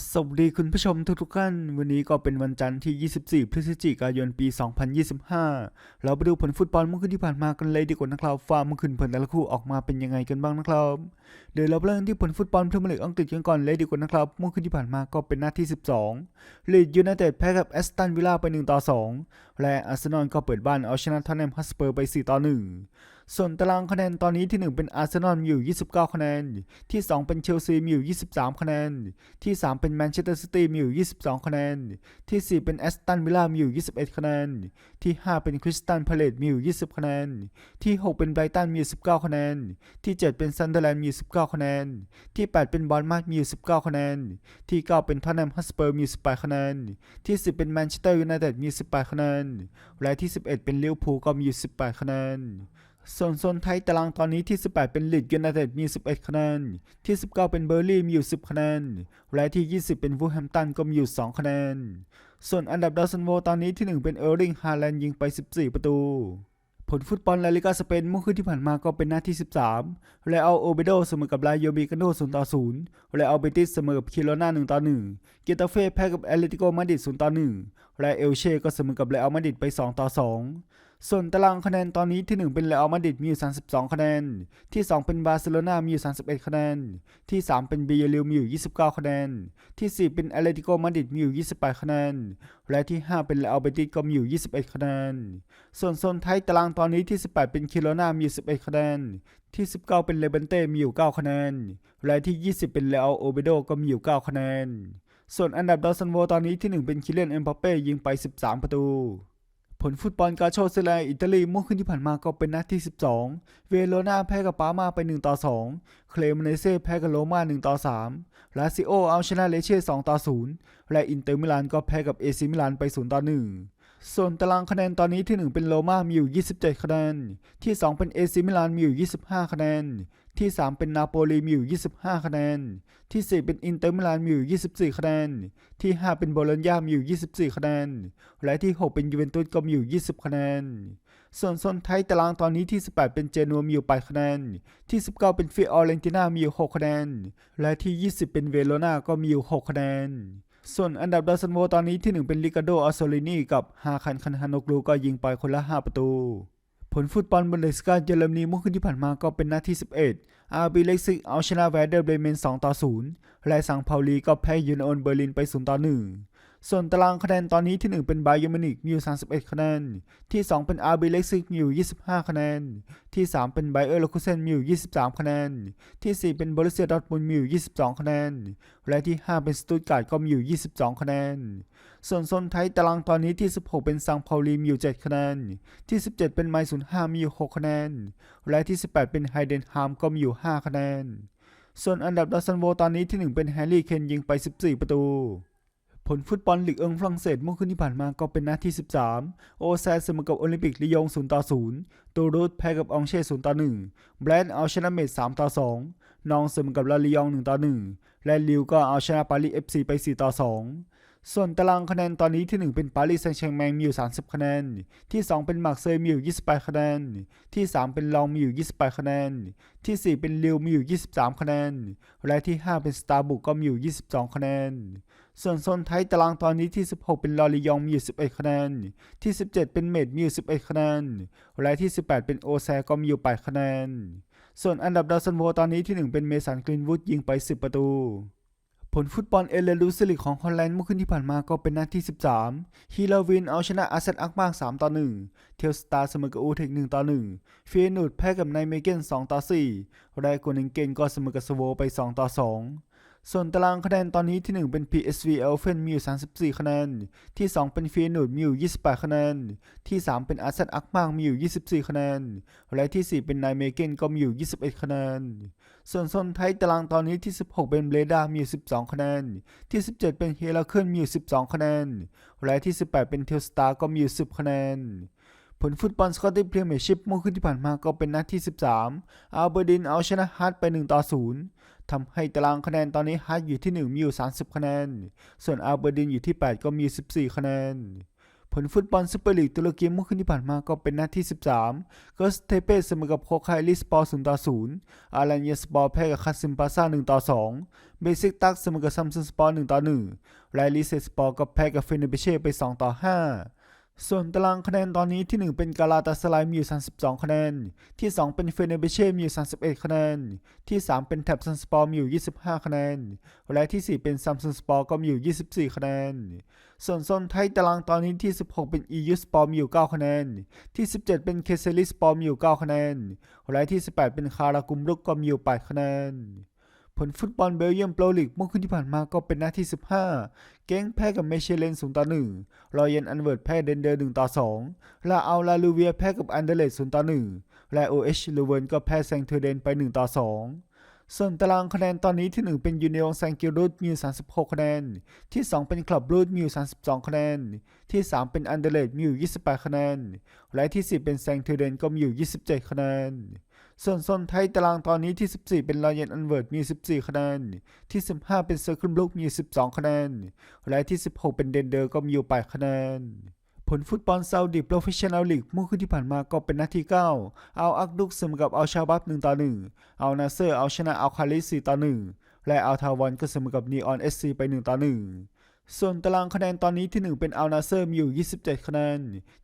สวัสดีคุณผู้ชมทุกๆท่าน วันนี้ก็เป็นวันจันทร์ที่ 24 พฤศจิกายน ปี 2025 เราไปดูผลฟุตบอลเมื่อคืนที่ผ่านมากันเลยดีกว่านะครับว่าเมื่อคืนผลแต่ละคู่ออกมาเป็นยังไงกันบ้างนะครับ เดี๋ยวเราเริ่มที่ผลฟุตบอลพรีเมียร์ลีกอังกฤษกันก่อนเลยดีกว่านะครับ เมื่อคืนที่ผ่านมาก็เป็นนัดที่ 12ลีดยูไนเต็ดแพ้กับแอสตันวิลล่าไป1ต่อ2และอาร์เซนอลก็เปิดบ้านเอาชนะทอตแนมฮัสเปอร์ไป 4 ต่อ 1ส่วนตารางคะแนนตอนนี้ที่ 1 เป็นอาร์เซนอลมีอยู่ 29 คะแนน ที่ 2 เป็นเชลซีมีอยู่ 23 คะแนน ที่ 3 เป็นแมนเชสเตอร์ซิตี้มีอยู่ 22 คะแนน ที่ 4 เป็นแอสตันวิลล่ามีอยู่ 21 คะแนน ที่ 5 เป็นคริสตันพาเลตมีอยู่ 20 คะแนน ที่ 6 เป็นไบรตันมีอยู่ 19 คะแนน ที่ 7 เป็นซันเดอร์แลนด์มีอยู่ 19 คะแนน ที่ 8 เป็นบอลมาร์มีอยู่ 19 คะแนน ที่ 9 เป็นทอตแนมฮัสเปอร์มีอยู่18 คะแนน ที่ 10 เป็นแมนเชสเตอร์ยูไนเต็ดมี 18 คะแนน และที่ 11 เป็นลิเวอร์พูลก็มีอยู่ 18 คะแนน ส่วนโซนไทยตารางตอนนี้ที่ 18 เป็นลีดยูไนเต็ดมี 11 คะแนน ที่ 19 เป็นเบอร์ลี่มีอยู่ 10 คะแนน และที่ 20 เป็นวูแฮมตันก็มีอยู่ 2 คะแนน ส่วนอันดับดาวซันโวตอนนี้ที่ 1 เป็นเออร์ลิงฮาแลนด์ยิงไป 14 ประตู ผลฟุตบอลลาลิกาสเปนเมื่อคืนที่ผ่านมาก็เป็นหนัดที่ 13 และเอาโอเบโดเสมอกับลาโยบิกาโน0ต่อ0และเอาเบติสเสมอกับคิโรนา1ต่อ1เกตาเฟ่แพ้กับแอตเลติโกมาดริด0ต่อ1และเอลเช่ก็เสมอกับเรอัลมาดริดไป2ต่อ2 ส่วนตารางคะแนนตอนนี้ที่ 1 เป็นเรอัลมาดริดมีอยู่ 32 คะแนน ที่ 2 เป็นบาร์เซโลนามีอยู่ 31 คะแนน ที่ 3 เป็นเบียริลมีอยู่ 29 คะแนน ที่ 4 เป็นแอตเลติโกมาดริดมีอยู่ 28 คะแนน และที่ 5 เป็นเรอัลเบติสก็มีอยู่ 21 คะแนน ส่วนโซนไทยตารางตอนนี้ที่ 18 เป็นคิโรนามีอยู่ 11 คะแนน ที่ 19 เป็นเลเบนเต้มีอยู่ 9 คะแนน และที่ 20 เป็นเรอัลโอเบโดก็มีอยู่ 9 คะแนน ส่วนอันดับดาวซันโวตอนนี้ที่ 1 เป็นคิเลนเอ็มบัปเป้ยิงไป 13 ประตู ผลฟุตบอลกาโชเซเลอิตาลีเมื่อคืนที่ผ่านมาก็เป็นนัดที่ 12 เวโรนาแพ้กับปามาไป 1 ต่อ 2 เคลมเนเซ่แพ้กับโรม่า 1 ต่อ 3 ลาซิโอเอาชนะเลเช่ 2 ต่อ 0 และอินเตอร์มิลานก็แพ้กับเอซิมิลานไป 0 ต่อ 1 ส่วนตารางคะแนนตอนนี้ที่ 1 เป็นโรม่ามีอยู่ 27 คะแนน ที่ 2 เป็นเอซิมิลานมีอยู่ 25 คะแนน ที่ 3 เป็นนาโปลีมีอยู่ 25 คะแนน ที่ 4 เป็นอินเตอร์มิลานมีอยู่ 24 คะแนน ที่ 5 เป็นโบโลญญามีอยู่ 24 คะแนน และที่ 6 เป็นยูเวนตุสก็มีอยู่ 20 คะแนน ส่วนโซนไทยตารางตอนนี้ที่ 18 เป็นเจนัวมีอยู่ 8 คะแนน ที่ 19 เป็นฟิออเรนติน่ามีอยู่ 6 คะแนน และที่ 20 เป็นเวโรนาก็มีอยู่ 6 คะแนนส่วนอันดับดาวซันโวตอนนี้ที่ 1 เป็นลิกาโดอัสโซลินีกับฮาคันคันฮานกลูก็ยิงไปคนละ 5 ประตู ผลฟุตบอลบุนเดสกาเยอรมนีเมื่อคืนที่ผ่านมาก็เป็นนัดที่ 11 อาร์บีเลกซิกเอาชนะแวร์เดอร์เบรเมน 2 ต่อ 0 และสังเปาลีก็แพ้ยูนโอนเบอร์ลินไป 0 ต่อ 1 ส่วนตารางคะแนนตอนนี้ที่ 1 เป็นไบเยอร์มินิกมีอยู่31 คะแนน ที่ 2 เป็นอาร์บีเล็กซิกมีอยู่25 คะแนน ที่ 3 เป็นไบเออร์เลคูเซนมีอยู่23 คะแนน ที่ 4 เป็นบรูเซียดอร์ทมุนด์มีอยู่22 คะแนน และที่ 5 เป็นสตุตการ์ดก็มีอยู่ 22 คะแนน ส่วนโซนไทยตารางตอนนี้ที่ 16 เป็นซังเปาลีมีอยู่ 7 คะแนน ที่ 17 เป็นไมศูนย์ห้ามีอยู่ 6 คะแนน และที่ 18 เป็นไฮเดนฮามก็มีอยู่ 5 คะแนน ส่วนอันดับดาวซันโวตอนนี้ที่ 1 เป็นแฮร์รี่เคนยิงไป 14 ประตู ผลฟุตบอลลีกเอิงฝรั่งเศสเมื่อคืนที่ผ่านมาก็เป็นนัดที่ 13 โอแซเสมอกับโอลิมปิกลียง0ต่อ0ตูรูดแพ้กับองเช่0ต่อ1แบรนด์เอาชนะเมด3ต่อ2นองเสมอกับลาลียง1ต่อ1และลิวก็เอาชนะปารีส FC ไป4ต่อ2ส่วนตารางคะแนนตอนนี้ที่ 1 เป็นปารีสแซงต์แชร์แมงมีอยู่ 30 คะแนน ที่ 2 เป็นมาร์เซย์มีอยู่ 28 คะแนน ที่ 3 เป็นลองมีอยู่ 28 คะแนน ที่ 4 เป็นลิวมีอยู่ 23 คะแนน และที่ 5 เป็นสตาร์บุกก็มีอยู่ 22 คะแนน ส่วนโซนไทยตารางตอนนี้ที่ 16 เป็นลอริยองมีอยู่11คะแนน ที่ 17 เป็นเมดมีอยู่11คะแนน และที่ 18 เป็นโอแซก็มีอยู่8คะแนน ส่วนอันดับดาวซันโวตอนนี้ที่ 1 เป็นเมสันกรีนวูดยิงไป 10 ประตู ผลฟุตบอลเอเลรูซิลิกของฮอลแลนด์เมื่อคืนที่ผ่านมาก็เป็นนัดที่ 13 ฮีลาวินเอาชนะอาเซนอักมาก 3 ต่อ 1 เทลสตาร์เสมอกับอูเทค1ต่อ 1 เฟียนูดแพ้กับไนเมเกน2ต่อ 4 และโกนิงเกนก็เสมอกับสโวไป 2 ต่อ 2 ส่วนตารางคะแนนตอนนี้ที่ 1 เป็น PSV e l f e n มีอยู่ 34 คะแนน ที่ 2 เป็นฟีนูดมีอยู่ 28 คะแนน ที่ 3 เป็นอาร์เซนอักมากมีอยู่ 24 คะแนน และที่ 4 เป็นไนเมเกนก็มีอยู่ 21 คะแนน ส่วนโซนไทยตารางตอนนี้ที่ 16 เป็นเบรดามีอยู่ 12 คะแนน ที่ 17 เป็นเฮลาเคิลมีอยู่ 12 คะแนน และที่ 18 เป็นเทลสตาร์ก็มีอยู่ 10 คะแนน ผลฟุตบอลสกอตติชพรีเมียร์ชิพเมื่อคืนที่ผ่านมาก็เป็นนัดที่ 13อัลเบอร์ดินเอาชนะฮาร์ดไป 1 ต่อ 0ทำให้ตารางคะแนนตอนนี้ฮาร์ดอยู่ที่ 1 มีอยู่ 30 คะแนน ส่วนอัลเบอร์ดินอยู่ที่ 8 ก็มี 14 คะแนน ผลฟุตบอลซูเปอร์ลีกตุรกีเมื่อคืนที่ผ่านมาก็เป็นนัดที่ 13ก็สเทเปเสมอกับโคคายลิสปอร์0ต่อ0อารันเยสปอร์แพ้กับคาซิมปาซา1ต่อ2เบซิกตักเสมอกับซัมซุงสปอร์1ต่อ1ไลลิเซสปอร์ก็แพ้กับเฟเนเบเช่ไป2ต่อ5 ส่วนตารางคะแนนตอนนี้ที่ 1 เป็นกาลาตาสลายมีอยู่ 32 คะแนน ที่ 2 เป็นเฟเนเบเช่มีอยู่ 31 คะแนน ที่ 3 เป็นแท็บซันสปอร์มีอยู่ 25 คะแนน และที่ 4 เป็นซัมซุงสปอร์ก็มีอยู่ 24 คะแนน ส่วนโซนไทยตารางตอนนี้ที่ 16 เป็น EU Sport มีอยู่ 9 คะแนน ที่ 17 เป็นเคเซลิสปอร์มีอยู่ 9 คะแนน และที่ 18 เป็นคารากุมรุกก็มีอยู่ 8 คะแนน ผลฟุตบอลเบลเยียมโปรลีกเมื่อคืนที่ผ่านมาก็เป็นนัดที่ 15 เก้งแพ้กับเมเชเลน0ต่อ1รอเยนอันเวิร์ดแพ้เดนเดอร์1ต่อ2ลาเอาลาลูเวียแพ้กับอันเดเลต0ต่อ1และโอเอชลูเวนก็แพ้แซงเทอร์เดนไป1ต่อ2ส่วนตารางคะแนนตอนนี้ที่ 1 เป็นยูเนียงแซงกิรูดมีอยู่36 คะแนน ที่ 2 เป็นคลับรูดมีอยู่32 คะแนน ที่ 3 เป็นอันเดเลตมีอยู่28 คะแนน และที่4เป็นแซงเทอร์เดนก็มีอยู่27 คะแนน ส่วนโซนไทยตารางตอนนี้ที่ 14 เป็นรอยันอันเวิร์ดมี 14 คะแนน ที่ 15 เป็นเซอร์คิลบลุกมี 12 คะแนน และที่ 16 เป็นเดนเดอร์ก็มีอยู่8คะแนน ผลฟุตบอลซาอุดิโปรเฟชชั่นแนลลีกเมื่อคืนที่ผ่านมาก็เป็นนัดที่9เอาอักดุกเสมอกับเอาชาบับ1ต่อ1เอานาเซอร์เอาชนะเอาคาลิส4ต่อ1และเอาทาวอนก็เสมอกับนีออนเอสซีไป1ต่อ1 ส่วนตารางคะแนนตอนนี้ที่ 1 เป็นอัลนาเซอร์มีอยู่ 27 คะแนน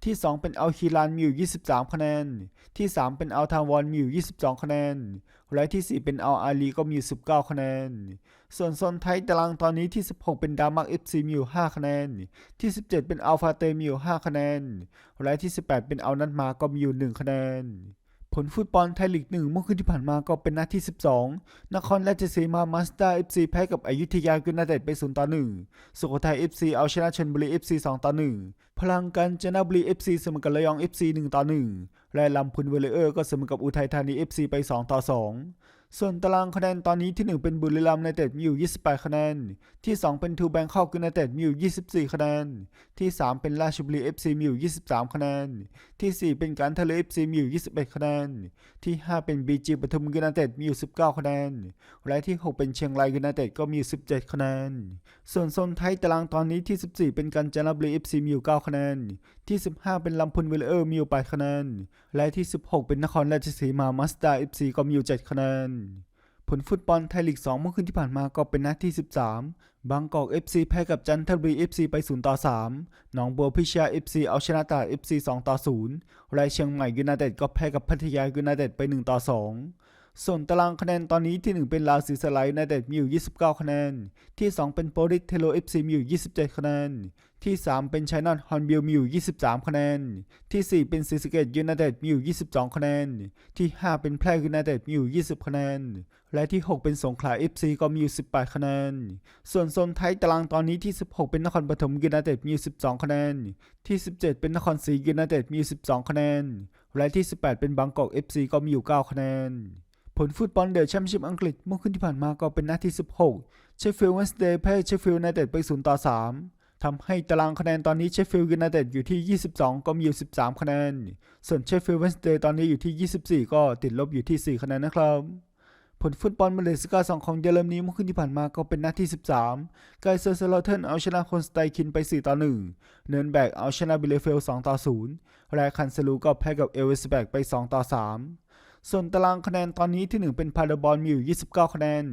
ที่ 2 เป็นอัลฮิลานมีอยู่ 23 คะแนน ที่ 3 เป็นอัลทาวอนมีอยู่ 22 คะแนน และที่ 4 เป็นอัลอาลีก็มีอยู่ 19 คะแนน ส่วนโซนไทยตารางตอนนี้ที่ 16 เป็นดามักเอฟซีมีอยู่ 5 คะแนน ที่ 17 เป็นอัลฟาเตมีอยู่ 5 คะแนน และที่ 18 เป็นอัลนัตมาก็มีอยู่ 1 คะแนน ผลฟุตบอลไทยลีกหนึ่งเมื่อคืนที่ผ่านมาก็เป็นนัดที่ 12 นครราชสีมามาสเตอร์เอฟซีแพ้กับอยุธยายูไนเต็ดไป 0 ต่อ 1 สุโขทัยเอฟซีเอาชนะชนบุรีเอฟซี2ต่อ 1 พลังกันจนบุรีเอฟซีเสมอกับระยองเอฟซี1ต่อ 1 และลำพูนเวเลเออร์ก็เสมอกับอุทัยธานีเอฟซีไป 2 ต่อ 2 ส่วนตารางคะแนนตอนนี้ที่ 1 เป็นบุรีรัมย์ยูไนเต็ดมีอยู่ 28 คะแนน ที่ 2 เป็นทูแบงคอกยูไนเต็ดมีอยู่ 24 คะแนน ที่ 3 เป็นราชบุรี FC มีอยู่ 23 คะแนน ที่ 4 เป็นการทะเล FC มีอยู่ 21 คะแนน ที่ 5 เป็น BG ปทุมยูไนเต็ดมีอยู่ 19 คะแนน และที่ 6 เป็นเชียงรายยูไนเต็ดก็มีอยู่ 17 คะแนน ส่วนโซนไทยตารางตอนนี้ที่ 14 เป็นการจนบุรี FC มีอยู่ 9 คะแนน ที่ 15 เป็นลำพูนเวลเออร์มีอยู่8คะแนน และที่ 16 เป็นนครราชสีมามาสเอร์ FC ก็มีอยู่7คะแนน ผลฟุตบอลไทยลีก 2 เมื่อคืนที่ผ่านมาก็เป็นนัดที่ 13 บางกอก FC แพ้กับจันทบุรี FC ไป 0 ต่อ 3 หนองบัวพิชยา FC เอาชนะตราด FC 2 ต่อ0และเชียงใหม่ยูไนเต็ดก็แพ้กับพัทยายูไนเต็ดไป 1 ต่อ 2ส่วนตารางคะแนนตอนนี้ที่ 1 เป็นลาวศรีสไลายยูไนเต็ดมีอยู่ 29 คะแนน ที่ 2 เป็นโปริสเทโล FC มีอยู่ 27 คะแนน ที่ 3 เป็นชัยนาทฮอนบิลมีอยู่ 23 คะแนน ที่ 4 เป็นศรีสเกษยูไนเต็ดมีอยู่ 22 คะแนน ที่ 5 เป็นแพร่ยูไนเต็ดมีอยู่ 20 คะแนน และที่ 6 เป็นสงขลา FC ก็มีอยู่ 18 คะแนน ส่วนโซนไทยตารางตอนนี้ที่ 16 เป็นนครปฐมยูไนเต็ดมีอยู่ 12 คะแนน ที่ 17 เป็นนครศรียูไนเต็ดมีอยู่ 12 คะแนน และที่ 18 เป็นบางกอก FC ก็มีอยู่ 9 คะแนนผลฟุตบอลเดอะแชมเปี้ยนชิพอังกฤษเมื่อคืนที่ผ่านมาก็เป็นนัดที่ 16 เชฟฟิลด์เวนสเดย์แพ้เชฟฟิลด์ยูไนเต็ดไป 0 ต่อ 3 ทำให้ตารางคะแนนตอนนี้เชฟฟิลด์ยูไนเต็ดอยู่ที่ 22 ก็มีอยู่ 13 คะแนน ส่วนเชฟฟิลด์เวนสเดย์ตอนนี้อยู่ที่ 24 ก็ติดลบอยู่ที่ 4 คะแนนนะครับ ผลฟุตบอลมาเลเซียสองของเยอรมนีเมื่อคืนที่ผ่านมาก็เป็นนัดที่ 13ไกเซอร์เซลเทนเอาชนะคนสไตคินไป 4 ต่อ 1 เนินแบกเอาชนะบิเลเฟล 2 ต่อ 0 และคันเซลูก็แพ้กับเอเวสแบกไป 2 ต่อ 3 ส่วนตารางคะแนนตอนนี้ที่ 1 เป็นพาราบอลมีอยู่ 29 คะแนน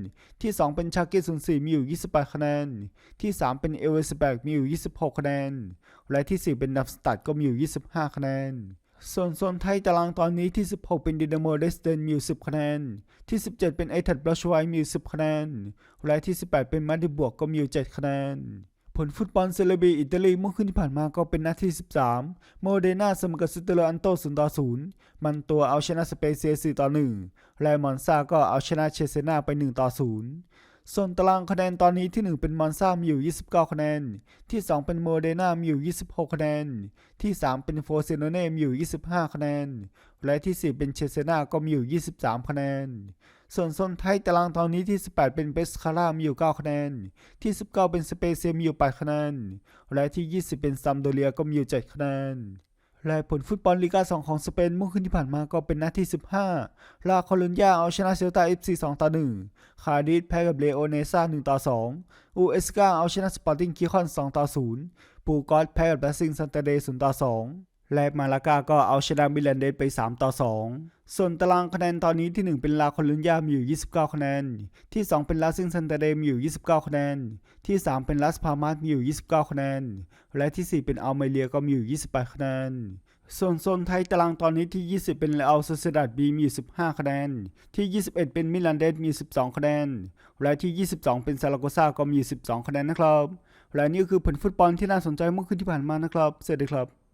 ที่ 2 เป็นชาเกต04มีอยู่ 28 คะแนน ที่ 3 เป็นเอเวสแบกมีอยู่ 26 คะแนน และที่ 4 เป็นนับสตัดก็มีอยู่ 25 คะแนน ส่วนโซนไทยตารางตอนนี้ที่ 16 เป็นดินาโมเดสเดนมีอยู่ 10 คะแนน ที่ 17 เป็นไอทัดบลัชไวมีอยู่ 10 คะแนน และที่ 18 เป็นมาดริดบวกก็มีอยู่ 7 คะแนน ผลฟุตบอลเซเลบีอิตาลีเมื่อคืนที่ผ่านมาก็เป็นนัดที่ 13 โมเดนาเสมอกับซิเตโรอันโต0ต่อ0มันตัวเอาชนะสเปเซีย4ต่อ1และมอนซาก็เอาชนะเชเซนาไป1ต่อ0ส่วนตารางคะแนนตอนนี้ที่ 1 เป็นมอนซามีอยู่ 29 คะแนน ที่ 2 เป็นโมเดนามีอยู่ 26 คะแนน ที่ 3 เป็นโฟเซโนเน่มีอยู่ 25 คะแนน และที่ 4 เป็นเชเซนาก็มีอยู่ 23 คะแนน ส่วนโซนไทยตารางตอนนี้ที่ 18 เป็นเบสคาร่ามีอยู่ 9 คะแนน ที่ 19 เป็นสเปเซียมีอยู่ 8 คะแนน และที่ 20 เป็นซัมโดเรียก็มีอยู่ 7 คะแนนและผลฟุตบอลลีกา 2 ของสเปนเมื่อคืนที่ผ่านมาก็เป็นนัดที่ 15 ลาคอลุนยาเอาชนะเซลตา FC 2ต่อ 1 คาดิสแพ้กับเลโอเนซ่า1ต่อ 2 อูเอสกาเอาชนะสปอร์ติ้งคิคอน2ต่อ 0 ปูกอสแพ้กับดัซซิงซันเตเดย์0ต่อ 2 และมาลากาก็เอาชนะมิลันเดสไป3ต่อ 2 ส่วนตารางคะแนนตอนนี้ที่ 1 เป็นลาคอลุนยามีอยู่ 29 คะแนน ที่ 2 เป็นลาซิงซันเตเดมีอยู่ 29 คะแนน ที่ 3 เป็นลาสพามาสมีอยู่ 29 คะแนน และที่ 4 เป็นอัลเมเรียก็มีอยู่ 28 คะแนน ส่วนโซนไทยตารางตอนนี้ที่ 20 เป็นเลอัลโซเซดัดบีมีอยู่15 คะแนน ที่ 21 เป็นมิลันเดสมี 12 คะแนน และที่ 22 เป็นซาราโกซาก็มี 12 คะแนนนะครับ และนี่คือผลฟุตบอลที่น่าสนใจเมื่อคืนที่ผ่านมานะครับ เสวัสดีครับ